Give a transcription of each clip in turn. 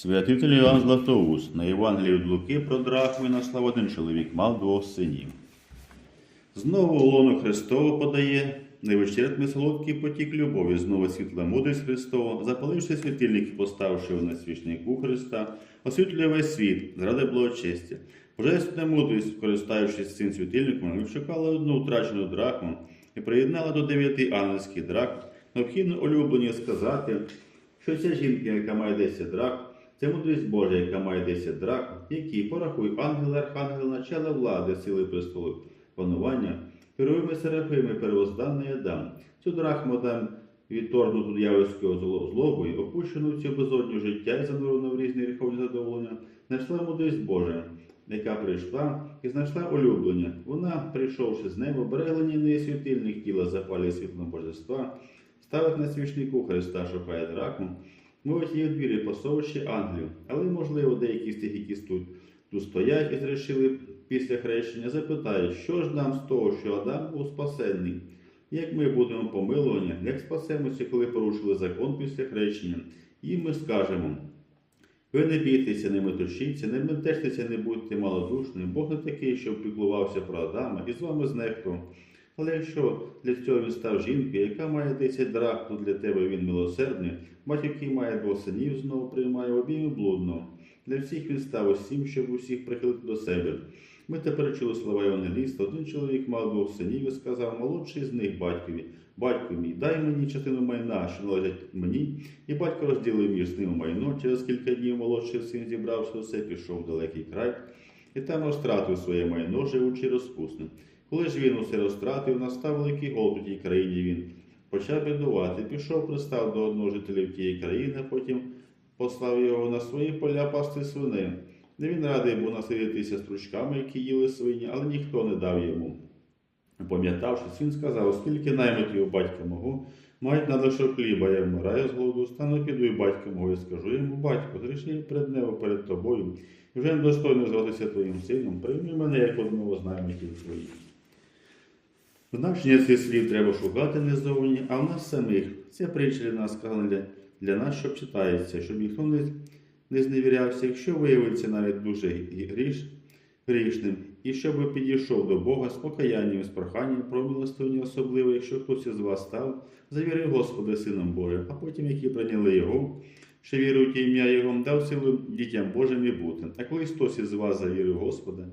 Святитель Іоанн Златоуст на Євангелії від Луки про драхми наслав один чоловік, мав двох синів. Знову лоно Христово подає, невичерпний солодкий потік любові, знову світла мудрість Христова, запаливши світильник і поставивши його на свічнику Христа, освітлює весь світ, заради благочестя. Божественна мудрість, користаючись цим світильником, шукала одну втрачену драхму і приєднала до дев'яти ангельських драхм, необхідно улюблені сказати, що ця жінка, яка має 10 драхм, це мудрість Божа, яка має 10 драхм, які, порахуй, ангели, архангели, начала влади, сили престолу, панування, керуємо серафими, первозданний я дам. Цю драхму дам відторгнуту дьявольського зло- злобою, опущену цю безодню життя і занурену в різні гріховні задоволення, знайшла мудрість Божа, яка прийшла і знайшла улюблення. Вона, прийшовши з неба, бере глиняний світильник тіла, запалює світлом божества, ставить на свічнику Христа, шукає драхму, мовить її у двірі посовищі ангелів, але, можливо, деякі з тих, які тут, тут стоять і зрішили після хрещення, запитають, що ж нам з того, що Адам був спасенний? Як ми будемо помилувані, як спасемося, коли порушили закон після хрещення? І ми скажемо. Ви не бійтеся, не метушіться, не метештеся, не будьте малодушними. Бог не такий, що піклувався про Адама і з вами знехтував. Але якщо для цього він став жінкою, яка має 10 драх, то для тебе він милосердний, батько, який має двох синів, знову приймає обійми блудного. Для всіх він став усім, щоб усіх прихилити до себе. Ми тепер чули слова Євангеліста. Один чоловік мав двох синів і сказав, молодший з них батькові, батько мій, дай мені частину майна, що належить мені. І батько розділив між ними майно. Через кілька днів молодший син, зібравши усе, пішов в далекий край, і там розтратив своє майно, живучи розпусно. Коли ж він усе розтратив, настав великий голод у тій країні. Він почав бідувати, пішов, пристав до одного жителів тієї країни, потім послав його на свої поля пасти свиней. Де він радий був насидітися стручками, які їли свині, але ніхто не дав йому. Пам'ятавшись, він сказав, оскільки наймитів батька мого мають на лише хліба, я вмираю з голоду, стану піду і батька мого і скажу йому, батько, зрішив перед небо перед тобою, і вже недостойно зватися твоїм сином, прийми мене як одного з наймитів твоїх. Значення цих слів треба шукати не ззовні, а в нас самих. Це нас сказана для, нас, щоб читається, щоб ніхто не, не зневірявся, якщо виявиться навіть дуже гріш, грішним, і щоб підійшов до Бога з покаянням з проханням про милостивні особливо, якщо хтось із вас став, завірив Господа Сином Божим, а потім, які прийняли Його, що вірують ім'я Його, дав силу дітям Божим і бути. А коли хтось із вас завірив Господа,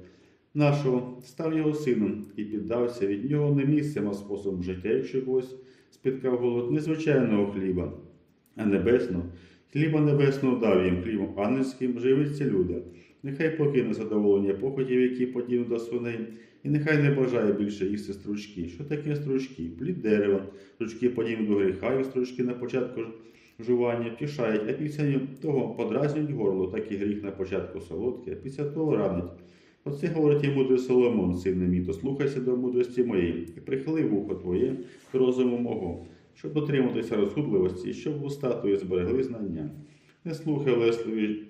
нашого, став його сином і піддався від нього не місцем, а способом життя, якщо когось спіткав голод незвичайного хліба, а небесного. Хліба небесного дав їм хлібом ангельським, живиться люди. Нехай покине задоволення похотів, які подібні до свиней, і нехай не бажає більше їсти стручки. Що таке стручки? Плід дерева, стручки подібні до гріха, і стручки на початку жування втішають, а після того подразнюють горло, так і гріх на початку солодкий, а після того ранить. Оце говорить і мудрий Соломон, син мій, то слухайся до мудрості моєї, і прихили вухо твоє до розуму мого, щоб дотриматися розсудливості, щоб вуста твої зберегли знання. Не слухай лесливі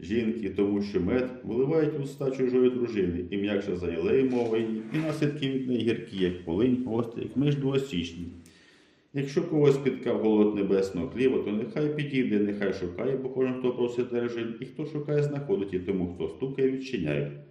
жінки, тому що мед виливають уста чужої дружини, і м'якше за єлею мовою, і наслідки від неї гіркі, як полинь, гострі, як миш двосічні. Якщо когось спіткав голод небесного хліба, то нехай підійде, нехай шукає, бо кожен, хто просить держин, і хто шукає, знаходить, і тому, хто стукає, відчиняє.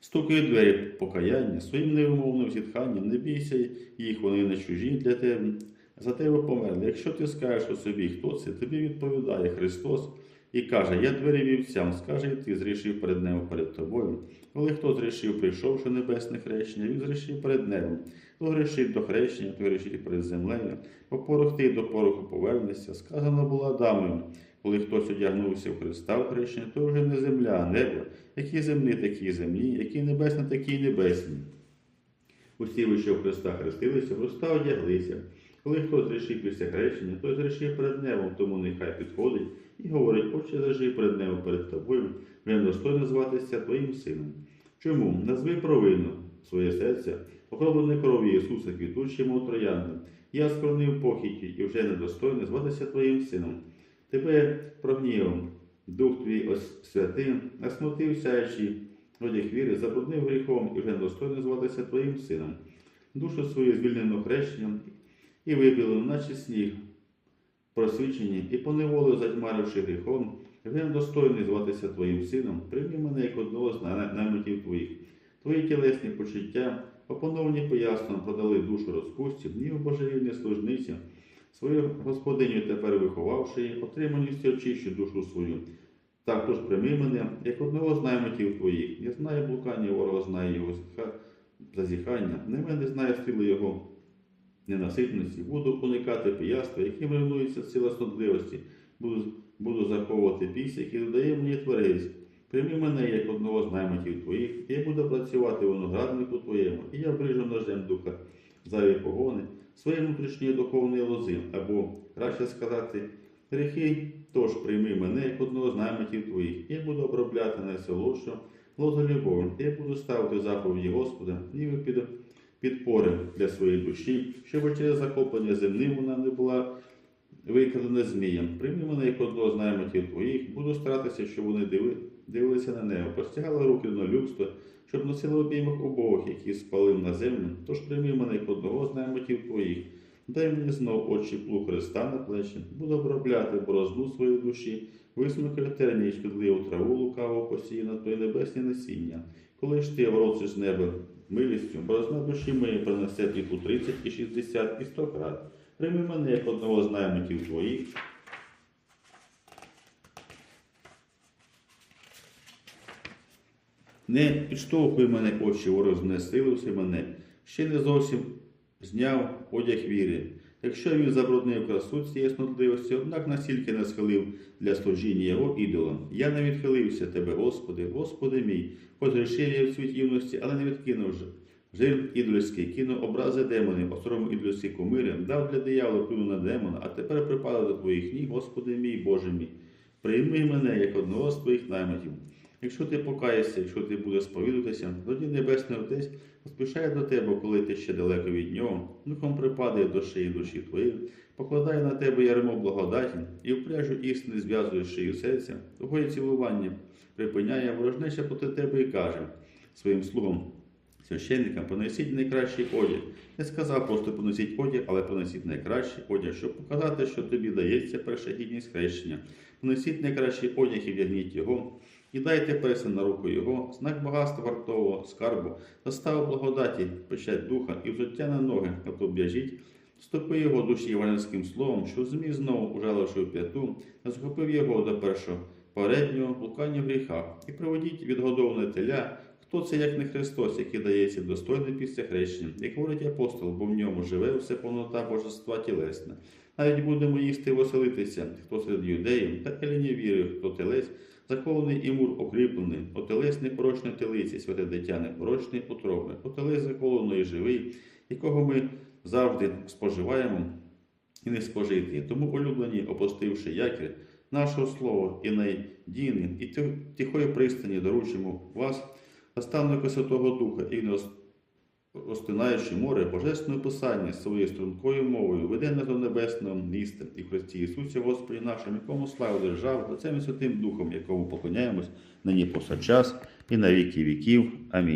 Стукає двері покаяння, своїм невимовним зітханням, не бійся їх, вони не чужі для тебе. За тебе померли. Якщо ти скажеш у собі, хто це, тобі відповідає Христос і каже, я двері вівцям, скаже і ти зрішив перед небом перед тобою. Коли хто зрішив, прийшовши небесне хрещення, він зрішив перед небом. Хто грішить до хрещення, то грішить перед землею. По порох ти до пороху повернешся. Сказано було Адамою, коли хтось одягнувся в Христа в хрещення, то вже не земля, а небо. Які землі, такі землі, які небесні, такі небесні. Усі ви, що в Христа хрестилися, в Христа одяглися. Коли хтось зрішив після хрещення, той зрішив перед небом, тому нехай підходить і говорить, отче зрішив перед небом перед тобою, він достойно зватися твоїм сином. Чому? Назви провину своє серце, покровлене кров'ю Ісуса квітучим отрояндом. Я скорнив похіті і вже недостойно зватися твоїм сином. Тебе прогнівав, Дух твій ось святий, насмутив сяючи одяг віри, забруднив гріхом і вже недостойно зватися твоїм сином. Душу свою звільнену хрещенням і вибілив, наче сніг, просвічені, і поневолив, затьмаривши гріхом, Я достойний зватися Твоїм сином, прийми мене як одного з най- наймитів Твоїх. Твої тілесні почуття, опановані поясненням, продали душу розпусті, ні у божевільній служниці, свою господиню тепер виховавши її, отриманість очищу душу свою. Також прийми мене, як одного з наймитів Твоїх. Я знаю блукання ворога, знаю його зазіхання, не мене знає стріли його ненаситності, буду уникати пияства, яким руйнується сила стодливості, буду, буду заховувати пісню, які додає мені творець. Прийми мене як одного з наймитів твоїх, і я буду працювати винограднику твоєму, і я брижу ножем духа зайві погони, своєї внутрішньої духовної лози, або краще сказати, гріхи, тож прийми мене як одного з наймитів твоїх, і я буду обробляти найсолодшу лозу любові, і я буду ставити заповіді Господа, ніби під підпори для своєї душі, щоб через захоплення земним вона не була викрадена змієм. Прийми мене як одного з наймитів твоїх, буду старатися, щоб вони дивилися на небо, простягали руки на людство, щоб носили обіймах убогих, які спалив на землю. Тож прийми мене як одного з наймитів твоїх. Дай мені знов очі плуг Христа на плечі, буду обробляти борозну своєї душі, висмикати терні і шкідливу траву лукаво посіяна, то й небесні насіння. Коли ж ти ворочиш з неба милістю, борозна душі моєї принесе пліту 30 і 60 і 100 крат. Прийми мене як одного з наймитів твоїх. Не підштовхуй мене, очі, ворог знесилився мене, ще не зовсім зняв одяг віри. Якщо він забруднив красу цієї снотливості, однак настільки не схилив для служіння його ідолам. Я не відхилився тебе, Господи, Господи мій, хоч грішив я в світ юності, але не відкинув же. Жир ідольський, кинув образи демонів, осоромив ідольські кумири, дав для диявола впливу на демона, а тепер припадав до твоїх ніг, Господи мій, Боже мій. Прийми мене як одного з твоїх наймитів. Якщо ти покаєшся, якщо ти будеш сповідатися, тоді Небесний Отець поспішає до тебе, коли ти ще далеко від нього, духом припадає до шиї душі твоєї, покладає на тебе ярмо благодаті і в пряжу істини зв'язує шию серця, твоє цілування припиняє ворожнеча проти тебе і каже своїм слугам, священникам, понесіть найкращий одяг. Не сказав просто понесіть одяг, але понесіть найкращий одяг, щоб показати, що тобі дається перша гідність хрещення. Понесіть найкращий одяг і вдягніть його, і дайте персен на руку його, знак багатства вартового скарбу, заставу благодаті, печать духа і взуття на ноги, а то б'яжіть, ступи його душі євангельським словом, що змій знову, ужаливши п'яту, захопив його до першого переднього блукання в гріхах, і проведіть відгодоване теля, Хто це, як не Христос, який дається достойний після хрещення, як говорить апостол, бо в ньому живе все повнота божества тілесне. Навіть будемо їсти і веселитися, хто серед юдеїв, та еліні віри, хто телець, закований і мур окріплений, отелець непорочної телиці, святе дитя непорочний утроби, отелець заколений і живий, якого ми завжди споживаємо і не спожити. Тому улюблені, опустивши якір, нашого слова і найдійним, і тихої пристані доручимо вас, наставника Святого Духа і розтинаючи море, божественне писання своєю стрункою мовою, веде нас до небесного міста і Христі Ісусі Господі нашому, якому славу держав, Отцем і Святим Духом, якому поклоняємось нині повсякчас і на віки віків. Амінь.